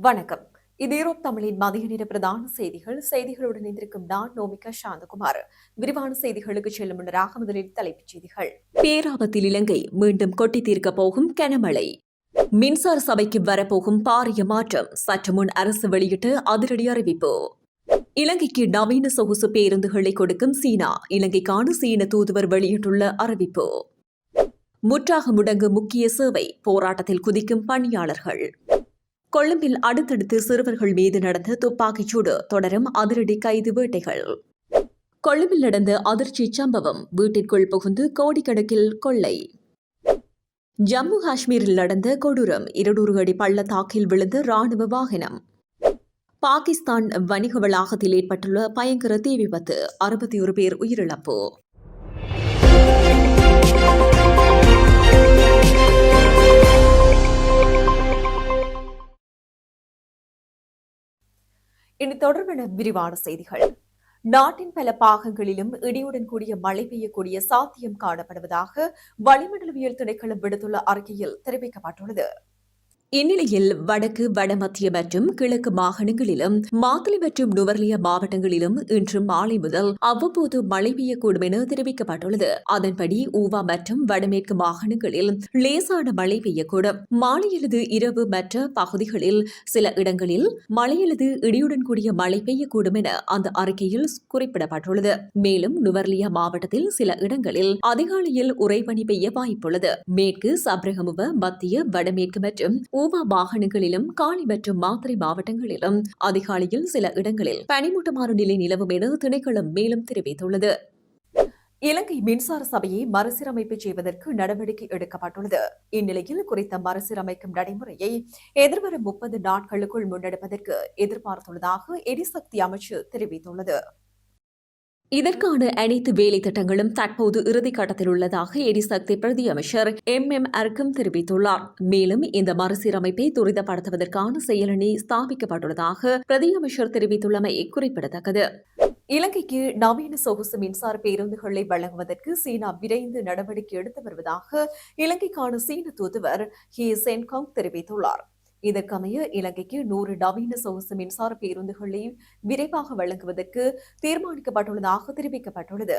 வணக்கம். இது ஈரோப் தமிழின் மதிய நேர பிரதான செய்திகள். செய்திகளுடன் இணைந்திருக்கும் நான் நோமிகா சாந்தகுமார். விரிவான செய்திகளுக்கு செல்லும் முன்னராக முதலில் தலைப்புச் செய்திகள். பேராபத்தில் இலங்கை மீண்டும் கொட்டி தீர்க்கப் போகும் கனமழை. மின்சார சபைக்கு வரப்போகும் பாரிய மாற்றம் சற்று முன் அரசு வெளியிட்டு அதிரடி அறிவிப்பு. இலங்கைக்கு நவீன சொகுசு பேருந்துகளை கொடுக்கும் சீனா இலங்கைக்கான சீன தூதுவர் வெளியிட்டுள்ள அறிவிப்பு. முற்றாக முடங்கு முக்கிய சேவை போராட்டத்தில் குதிக்கும் பணியாளர்கள். கொழும்பில் அடுத்தடுத்து சிறுவர்கள் மீது நடந்த துப்பாக்கிச்சூடு தொடரும் அதிரடி கைது வேட்டைகள். கொழும்பில் நடந்த அதிர்ச்சி சம்பவம் வீட்டிற்குள் புகுந்து கோடிக்கணக்கில் கொள்ளை. ஜம்மு காஷ்மீரில் நடந்த கொடூரம் இருநூறு அடி பள்ளத்தாக்கில் விழுந்த ராணுவ வாகனம். பாகிஸ்தான் வணிக வளாகத்தில் ஏற்பட்டுள்ள பயங்கர தீ விபத்து அறுபத்தி ஒரு பேர் உயிரிழப்பு. இனி தொடர்பான விரிவான செய்திகள். நாட்டின் பல பாகங்களிலும் இடியுடன் கூடிய மழை பெய்யக்கூடிய சாத்தியம் காணப்படுவதாக வளிமண்டலவியல் திணைக்களம் விடுத்துள்ள அறிக்கையில் தெரிவிக்கப்பட்டுள்ளது. இந்நிலையில் வடக்கு வடமத்திய மற்றும் கிழக்கு மாகாணங்களிலும் மாத்தளை மற்றும் நுவர்லியா மாவட்டங்களிலும் இன்று மாலை முதல் அவ்வப்போது மழை பெய்யக்கூடும் என தெரிவிக்கப்பட்டுள்ளது. அதன்படி ஊவா மற்றும் வடமேற்கு மாகாணங்களில் லேசான மழை பெய்யக்கூடும். மாலை அல்லது இரவு மற்ற பகுதிகளில் சில இடங்களில் மழை அல்லது இடியுடன் கூடிய மழை பெய்யக்கூடும் என அந்த அறிக்கையில் குறிப்பிடப்பட்டுள்ளது. மேலும் நுவர்லியா மாவட்டத்தில் சில இடங்களில் அதிகாலையில் உறைபனி பெய்ய வாய்ப்புள்ளது. மேற்கு சப்ரகமுவ மத்திய வடமேற்கு மற்றும் ஊவா மாகாணங்களிலும் காலி மற்றும் மாத்திரை மாவட்டங்களிலும் அதிகாலையில் சில இடங்களில் பனிமூட்டமான நிலை நிலவும் என திணைக்களம் மேலும் தெரிவித்துள்ளது. இலங்கை மின்சார சபையை மறுசீரமைப்பு செய்வதற்கு நடவடிக்கை எடுக்கப்பட்டுள்ளது. இந்நிலையில் குறித்த மறுசீரமைக்கும் நடைமுறையை எதிர்வரும் முப்பது நாட்களுக்குள் முன்னெடுப்பதற்கு எதிர்பார்த்துள்ளதாக எரிசக்தி அமைச்சு தெரிவித்துள்ளது. இதற்கான அனைத்து வேலை திட்டங்களும் தற்போது இறுதிக்கட்டத்தில் உள்ளதாக எரிசக்தி பிரதி அமைச்சர் எம் எம் அர்க்கம் தெரிவித்துள்ளார். மேலும் இந்த மறுசீரமைப்பை துரிதப்படுத்துவதற்கான செயலணி ஸ்தாபிக்கப்பட்டுள்ளதாக பிரதி அமைச்சர் தெரிவித்துள்ளமை குறிப்பிடத்தக்கது. இலங்கைக்கு நவீன சொகுசு மின்சார பேருந்துகளை வழங்குவதற்கு சீனா விரைந்து நடவடிக்கை எடுத்து வருவதாக இலங்கைக்கான சீன தூதுவர் ஹி சென்காங் தெரிவித்துள்ளார். இதற்கமைய இலங்கைக்கு நூறு நவீன சொகுசு மின்சார பேருந்துகளை விரைவாக வழங்குவதற்கு தீர்மானிக்கப்பட்டுள்ளதாக தெரிவிக்கப்பட்டுள்ளது.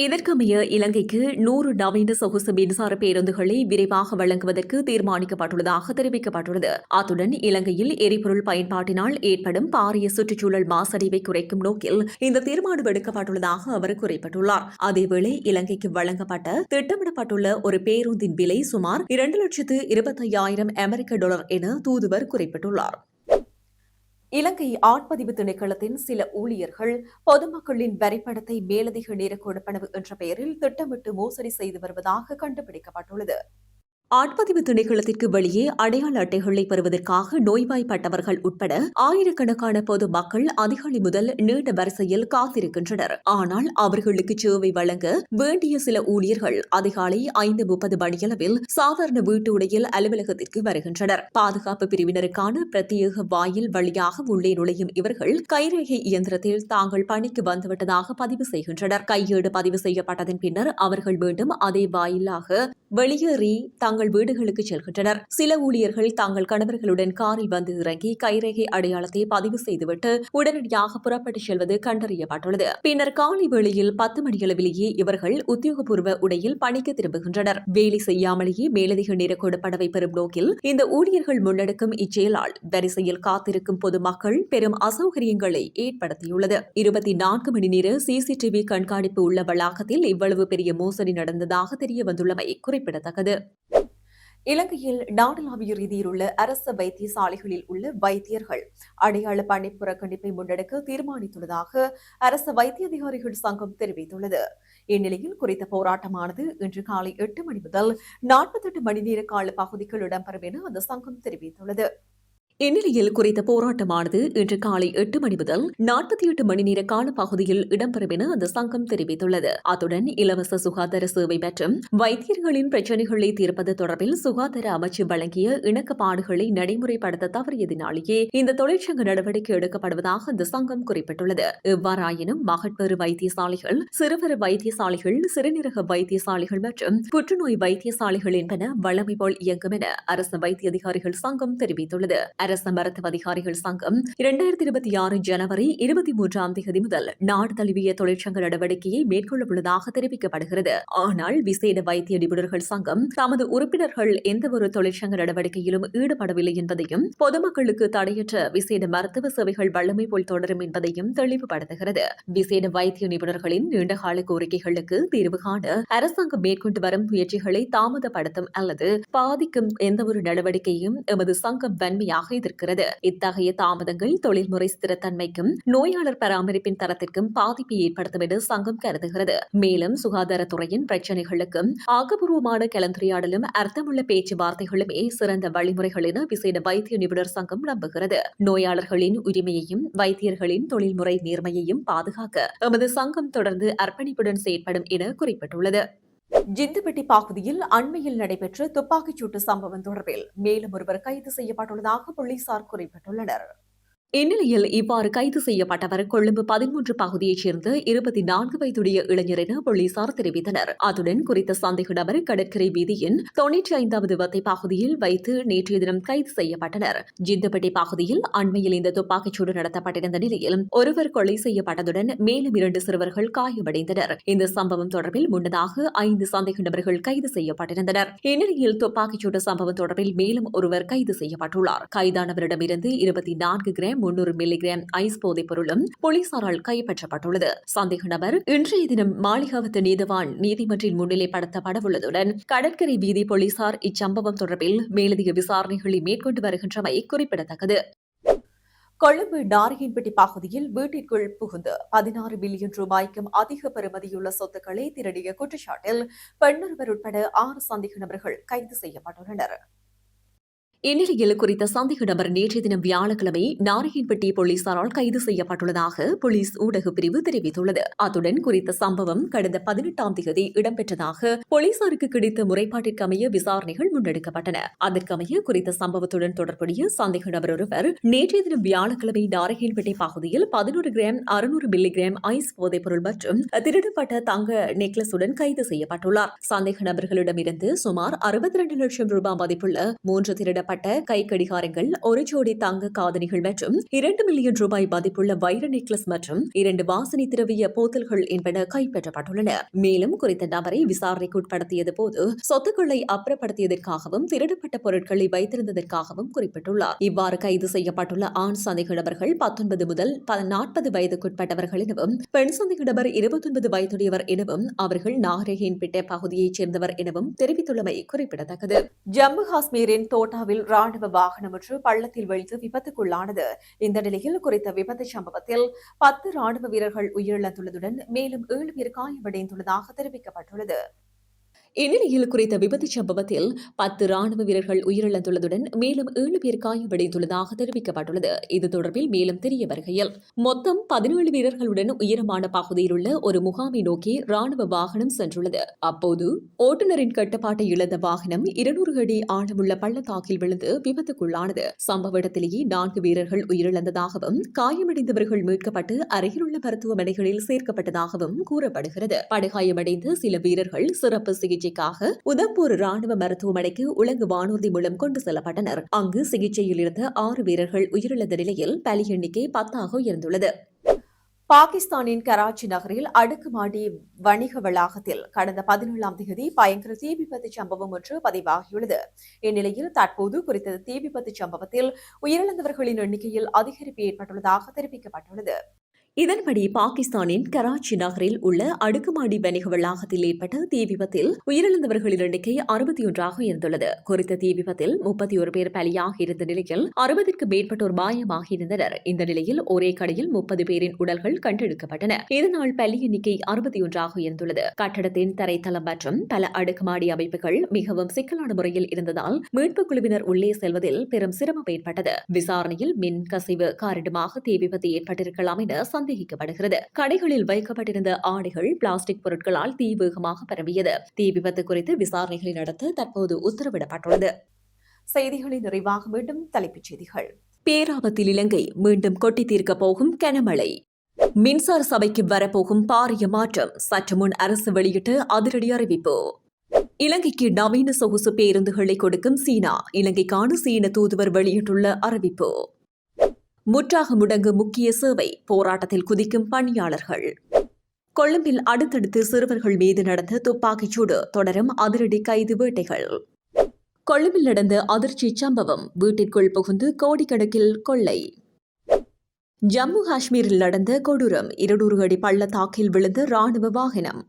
இதற்கமைய இலங்கைக்கு நூறு நவீன சொகுசு மின்சார பேருந்துகளை விரைவாக வழங்குவதற்கு தீர்மானிக்கப்பட்டுள்ளதாக தெரிவிக்கப்பட்டுள்ளது. அத்துடன் இலங்கையில் எரிபொருள் பயன்பாட்டினால் ஏற்படும் பாரிய சுற்றுச்சூழல் மாசடைவை குறைக்கும் நோக்கில் இந்த தீர்மானம் எடுக்கப்பட்டுள்ளதாக அவர் குறிப்பிட்டுள்ளார். அதேவேளை இலங்கைக்கு வழங்கப்பட்ட திட்டமிடப்பட்டுள்ள ஒரு பேருந்தின் விலை சுமார் இரண்டு லட்சத்து இருபத்தையாயிரம் அமெரிக்க டாலர் என தூதுவர் குறிப்பிட்டுள்ளார். இலங்கை ஆட்பதிவு திணைக்களத்தின் சில ஊழியர்கள் பொதுமக்களின் வரிப்படத்தை மேலதிக நேர கொடுப்பனவு என்ற பெயரில் திட்டமிட்டு மோசடி செய்து வருவதாக கண்டுபிடிக்கப்பட்டுள்ளது. ஆட்பதிவு திணைக்களத்திற்கு வெளியே அடையாள அட்டைகளை பெறுவதற்காக நோய்வாய்ப்பட்டவர்கள் உட்பட ஆயிரக்கணக்கான பொதுமக்கள் அதிகாலை முதல் நீண்ட வரிசையில் காத்திருக்கின்றனர். ஆனால் அவர்களுக்கு சேவை வழங்க வேண்டிய சில ஊழியர்கள் அதிகாலை ஐந்து முப்பது மணியளவில் சாதாரண வீட்டு உடையில் அலுவலகத்திற்கு வருகின்றனர். பாதுகாப்பு பிரிவினருக்கான பிரத்யேக வாயில் வழியாக உள்ளே நுழையும் இவர்கள் கைரேகை இயந்திரத்தில் தாங்கள் பணிக்கு வந்துவிட்டதாக பதிவு செய்கின்றனர். கையேடு பதிவு செய்யப்பட்டதன் பின்னர் அவர்கள் மீண்டும் அதே வாயிலாக வெளியேறி தங்கள் வீடுகளுக்கு செல்கின்றனர். சில ஊழியர்கள் தாங்கள் கணவர்களுடன் காரில் வந்து இறங்கி கைரேகை அடையாளத்தை பதிவு செய்துவிட்டு உடனடியாக புறப்பட்டு செல்வது கண்டறியப்பட்டுள்ளது. பின்னர் காலை வேளையில் பத்து மணியளவிலேயே இவர்கள் உத்தியோகபூர்வ உடையில் பணிக்கு திரும்புகின்றனர். வேலை செய்யாமலேயே மேலதிக நேர கொடுப்பனவை பெறும் நோக்கில் இந்த ஊழியர்கள் முன்னெடுக்கும் இச்செயலால் வரிசையில் காத்திருக்கும் பொதுமக்கள் பெரும் அசௌகரியங்களை ஏற்படுத்தியுள்ளது. இருபத்தி நான்கு மணி நேர சிசிடிவி கண்காணிப்பு உள்ள வளாகத்தில் இவ்வளவு பெரிய மோசடி நடந்ததாக தெரிய வந்துள்ளமை குறிப்பிடத்தக்கது. இலங்கையில் நாடளாவிய ரீதியில் உள்ள அரச வைத்தியசாலைகளில் உள்ள வைத்தியர்கள் அடையாள பணி புறக்கணிப்பை முன்னெடுக்க தீர்மானித்துள்ளதாக அரச வைத்திய அதிகாரிகள் சங்கம் தெரிவித்துள்ளது. இந்நிலையில் குறித்த போராட்டமானது இன்று காலை எட்டு மணி முதல் நாற்பத்தெட்டு மணி நேர கால பகுதிக்குள் இடம்பெறும் என அந்த சங்கம் தெரிவித்துள்ளது. இந்நிலையில் குறித்த போராட்டமானது இன்று காலை எட்டு மணி முதல் நாற்பத்தி எட்டு மணி நேர காலப்பகுதியில் இடம்பெறும் என அந்த சங்கம் தெரிவித்துள்ளது. அத்துடன் இலவச சுகாதார சேவை மற்றும் வைத்தியர்களின் பிரச்சினைகளை தீர்ப்பது தொடர்பில் சுகாதார அமைச்சு வழங்கிய இணக்கப்பாடுகளை நடைமுறைப்படுத்த தவறியதினாலேயே இந்த தொழிற்சங்க நடவடிக்கை எடுக்கப்படுவதாக அந்த சங்கம் குறிப்பிட்டுள்ளது. எவ்வாறாயினும் மகட்பெரு வைத்தியசாலைகள் சிறுவர் வைத்தியசாலைகள் சிறுநீரக வைத்தியசாலைகள் மற்றும் புற்றுநோய் வைத்தியசாலைகள் என்பன வழமை போல் இயங்கும் என அரசு வைத்திய அதிகாரிகள் சங்கம் தெரிவித்துள்ளது. அரச மருத்துவ அதிகாரிகள் சங்கம் இரண்டாயிரத்தி இருபத்தி ஆறு ஜனவரி இருபத்தி மூன்றாம் தேதி முதல் நாடு தழுவிய தொழிற்சங்க நடவடிக்கையை மேற்கொள்ள உள்ளதாக தெரிவிக்கப்படுகிறது. ஆனால் விசேட வைத்திய நிபுணர்கள் சங்கம் தமது உறுப்பினர்கள் எந்தவொரு தொழிற்சங்க நடவடிக்கையிலும் ஈடுபடவில்லை என்பதையும் பொதுமக்களுக்கு தடையற்ற விசேட மருத்துவ சேவைகள் வல்லமை போல் தொடரும் என்பதையும் தெளிவுபடுத்துகிறது. விசேட வைத்திய நிபுணர்களின் நீண்டகால கோரிக்கைகளுக்கு தீர்வு காண அரசாங்கம் மேற்கொண்டு வரும் முயற்சிகளை தாமதப்படுத்தும் அல்லது பாதிக்கும் எந்தவொரு நடவடிக்கையும் எமது சங்கம் வன்மையாக எதிர்க்கிறது இத்தகைய தாமதங்கள் தொழில்முறை ஸ்திரத்தன்மைக்கும் நோயாளர் பராமரிப்பின் தரத்திற்கும் பாதிப்பை ஏற்படுத்தும் என சங்கம் கருதுகிறது. மேலும் சுகாதாரத்துறையின் பிரச்சினைகளுக்கும் ஆக்கப்பூர்வமான கலந்துரையாடலும் அர்த்தமுள்ள பேச்சுவார்த்தைகளுமே சிறந்த வழிமுறைகள் என விசேட வைத்திய நிபுணர் சங்கம் நம்புகிறது. நோயாளர்களின் உரிமையையும் வைத்தியர்களின் தொழில்முறை நேர்மையையும் பாதுகாக்க எமது சங்கம் தொடர்ந்து அர்ப்பணிப்புடன் செயற்படும் என குறிப்பிட்டுள்ளது. ஜிந்துபெட்டி பகுதியில் அண்மையில் நடைபெற்ற துப்பாக்கிச்சூட்டு சம்பவம் தொடர்பில் மேலும் ஒருவர் கைது செய்யப்பட்டுள்ளதாக போலீசார் குறிப்பிட்டுள்ளனர். இந்நிலையில் இவ்வாறு கைது செய்யப்பட்டவர் கொழும்பு பதிமூன்று பகுதியைச் சேர்ந்த இருபத்தி நான்கு வயதுடைய இளைஞர் என போலீசார் தெரிவித்தனர். அத்துடன் குறித்த சந்தேக நபர் கடற்கரை வீதியின் தொன்னூற்றி ஐந்தாவது வத்தை பகுதியில் வைத்து நேற்றைய தினம் கைது செய்யப்பட்டனர். ஜிந்தப்பட்டி பகுதியில் அண்மையில் இந்த துப்பாக்கிச்சூடு நடத்தப்பட்டிருந்த நிலையில் ஒருவர் கொலை செய்யப்பட்டதுடன் மேலும் இரண்டு சிறுவர்கள் காயமடைந்தனர். இந்த சம்பவம் தொடர்பில் முன்னதாக ஐந்து சந்தேக நபர்கள் கைது செய்யப்பட்டிருந்தனர். இந்நிலையில் துப்பாக்கிச்சூடு சம்பவம் தொடர்பில் மேலும் ஒருவர் கைது செய்யப்பட்டுள்ளார். கைதானவரிடமிருந்து இருபத்தி நான்கு கிராம் முன்னூறு மில்லிகிராம் ஐஸ் போதைப் பொருளும் போலீசாரால் கைப்பற்றப்பட்டுள்ளது. சந்தேக நபர் இன்றைய தினம் மாளிகாவத்து நீதவான் நீதிமன்றில் முன்னிலைப்படுத்தப்படவுள்ளதுடன் கடற்கரை வீதி போலீசார் இச்சம்பவம் தொடர்பில் மேலதிக விசாரணைகளை மேற்கொண்டு வருகின்றமை குறிப்பிடத்தக்கது. கொழும்பு நாரியன்பட்டி பகுதியில் வீட்டிற்குள் புகுந்து பதினாறு பில்லியன் ரூபாய்க்கும் அதிக பெறுமதியுள்ள சொத்துக்களை திருடிய குற்றச்சாட்டில் பெண்ணொருவர் உட்பட ஆறு சந்தேக நபர்கள் கைது செய்யப்பட்டுள்ளனர். இந்நிலையில் குறித்த சந்தேக நபர் நேற்றைய தினம் வியாழக்கிழமை நாரையன்பட்டி போலீசாரால் கைது செய்யப்பட்டுள்ளதாக போலீஸ் ஊடகப் பிரிவு தெரிவித்துள்ளது. அத்துடன் குறித்த சம்பவம் கடந்த பதினெட்டாம் தேதி இடம்பெற்றதாக போலீசாருக்கு கிடைத்த முறைப்பாட்டிற்கமைய விசாரணைகள் முன்னெடுக்கப்பட்டன. அதற்கமைய குறித்த சம்பவத்துடன் தொடர்புடைய சந்தேக நபர் ஒருவர் நேற்றைய தினம் வியாழக்கிழமை நாரையன்பட்டி பகுதியில் பதினோரு கிராம் அறுநூறு மில்லிகிராம் ஐஸ் போதைப் பொருள் மற்றும் திருடப்பட்ட தங்க நெக்லஸுடன் கைது செய்யப்பட்டுள்ளார். சந்தேக நபர்களிடமிருந்து சுமார் அறுபத்தி இரண்டு லட்சம் ரூபாய் மதிப்புள்ள மூன்று திருடப்பட்ட செய்யப்பட்ட கை கடிகாரங்கள் ஒரு ஜோடி தங்க காதணிகள் மற்றும் இரண்டு மில்லியன் ரூபாய் மதிப்புள்ள வைர நெக்லஸ் மற்றும் இரண்டு வாசனை திரவிய போத்தல்கள் என்பன கைப்பற்றப்பட்டுள்ளன. மேலும் குறித்த நபரை விசாரணைக்கு உட்படுத்தியது போது சொத்துக்களை அப்புறப்படுத்தியதற்காகவும் திருடப்பட்ட பொருட்களை வைத்திருந்ததற்காகவும் குறிப்பிட்டுள்ளார். இவ்வாறு கைது செய்யப்பட்டுள்ள ஆண் சந்தேக நபர்கள் பத்தொன்பது முதல் நாற்பது வயதுக்குட்பட்டவர்கள் எனவும் பெண் சந்தேக நபர் இருபத்தொன்பது வயதுடையவர் எனவும் அவர்கள் நாகரேகின்பேட்டை பகுதியைச் சேர்ந்தவர் எனவும் தெரிவித்துள்ளமை குறிப்பிடத்தக்கது. ஜம்மு காஷ்மீரின் தோட்டாவில் ராணுவ வாகனம் ஒன்று பள்ளத்தில் வீழ்ந்து விபத்துக்குள்ளானது. இந்த நிலையில் குறித்த விபத்து சம்பவத்தில் பத்து ராணுவ வீரர்கள் உயிரிழந்துள்ளதுடன் மேலும் ஏழு பேர் காயமடைந்துள்ளதாக தெரிவிக்கப்பட்டுள்ளது. இந்நிலையில் குறித்த விபத்து சம்பவத்தில் பத்து ராணுவ வீரர்கள் உயிரிழந்துள்ளதுடன் மேலும் ஏழு பேர் காயமடைந்துள்ளதாக தெரிவிக்கப்பட்டுள்ளது. இது தொடர்பில் மேலும் தெரிய வருகையில் மொத்தம் பதினேழு வீரர்களுடன் உயரமான பகுதியில் உள்ள ஒரு முகாமை நோக்கி ராணுவ வாகனம் சென்றுள்ளது. அப்போது ஓட்டுநரின் கட்டுப்பாட்டை இழந்த வாகனம் இருநூறு அடி ஆழமுள்ள பள்ளத்தாக்கில் விழுந்து விபத்துக்குள்ளானது. சம்பவ இடத்திலேயே நான்கு வீரர்கள் உயிரிழந்ததாகவும் காயமடைந்தவர்கள் மீட்கப்பட்டு அருகிலுள்ள மருத்துவமனைகளில் சேர்க்கப்பட்டதாகவும் கூறப்படுகிறது. படுகாயமடைந்த சில வீரர்கள் சிறப்பு சிகிச்சை சிகிச்சைக்காக உதம்பூர் ராணுவ மருத்துவமனைக்கு உலங்கு வானூர்தி மூலம் கொண்டு செல்லப்பட்டனர். அங்கு சிகிச்சையில் இருந்த ஆறு வீரர்கள் உயிரிழந்த நிலையில் பலி எண்ணிக்கை பத்தாக உயர்ந்துள்ளது. பாகிஸ்தானின் கராச்சி நகரில் அடுக்குமாடி வணிக வளாகத்தில் கடந்த பதினேழாம் தேதி பயங்கர தீ விபத்து சம்பவம் ஒன்று பதிவாகியுள்ளது. இந்நிலையில் தற்போது குறித்த தீ விபத்து சம்பவத்தில் உயிரிழந்தவர்களின் எண்ணிக்கையில் அதிகரிப்பு ஏற்பட்டுள்ளதாக தெரிவிக்கப்பட்டுள்ளது. இதன்படி பாகிஸ்தானின் கராச்சி நகரில் உள்ள அடுக்குமாடி வணிக வளாகத்தில் ஏற்பட்ட தீ விபத்தில் உயிரிழந்தவர்களின் எண்ணிக்கை அறுபத்தி ஒன்றாக உயர்ந்துள்ளது. குறித்த தீ விபத்தில் முப்பத்தி ஒரு பேர் பலியாக இருந்த நிலையில் அறுபதிற்கு மேற்பட்டோர் மாயமாகியிருந்தனர் இந்த நிலையில் ஒரே கடையில் முப்பது பேரின் உடல்கள் கண்டெடுக்கப்பட்டன. இதனால் பலி எண்ணிக்கை அறுபத்தி ஒன்றாக உயர்ந்துள்ளது. கட்டடத்தின் தரைத்தளம் மற்றும் பல அடுக்குமாடி அமைப்புகள் மிகவும் சிக்கலான முறையில் இருந்ததால் மீட்புக் குழுவினர் உள்ளே செல்வதில் பெரும் சிரமம் ஏற்பட்டது. விசாரணையில் மின் கசிவு காரணமாக தீ விபத்து ஏற்பட்டிருக்கலாம் என சந்தேகிக்கப்படுகிறது. கடைகளில் வைக்கப்பட்டிருந்த ஆடைகள் பிளாஸ்டிக் பொருட்களால் தீ வேகமாக பரவியது. தீ விபத்து குறித்து விசாரணைகளை நடத்த தற்போது உத்தரவிடப்பட்டுள்ளது. செய்திகளின் நிறைவாக மீண்டும் தலைப்புச் செய்திகள். பேராபத்தில் இலங்கை மீண்டும் கொட்டி தீர்க்கப் போகும் கனமழை. மின்சார சபைக்கு வரப்போகும் பாரிய மாற்றம் சற்று முன் அரசு வெளியிட்டு அதிரடி அறிவிப்பு. இலங்கைக்கு நவீன சொகுசு பேருந்துகளை கொடுக்கும் சீனா இலங்கைக்கான சீன தூதுவர் வெளியிட்டுள்ள அறிவிப்பு. முற்றாக முடங்கு முக்கிய சேவை போராட்டத்தில் குதிக்கும் பணியாளர்கள். கொழும்பில் அடுத்தடுத்து சிறுவர்கள் மீது நடந்த துப்பாக்கிச் சூடு தொடரும் அதிரடி கைது வேட்டைகள். கொழும்பில் நடந்த அதிர்ச்சி சம்பவம் வீட்டிற்குள் புகுந்து கோடிக்கணக்கில் கொள்ளை. ஜம்மு காஷ்மீரில் நடந்த கொடூரம் இருநூறு அடி பள்ளத்தாக்கில் விழுந்த ராணுவ வாகனம்.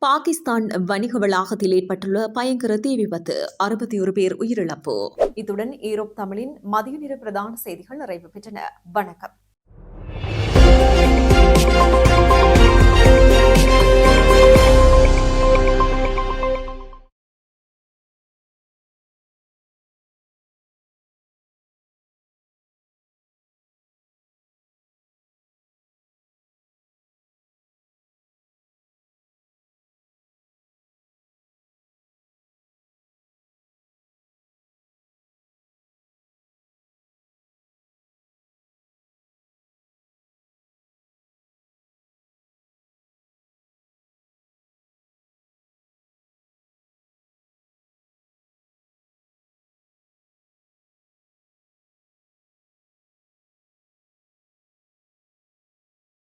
பாகிஸ்தான் வணிக வளாகத்தில் ஏற்பட்டுள்ள பயங்கர தீ விபத்து. அறுபத்தி ஒரு பேர் உயிரிழப்பு. இத்துடன் ஈரோப் தமிழின் மதிய நிற பிரதான செய்திகள் நிறைவு பெற்றன. வணக்கம்.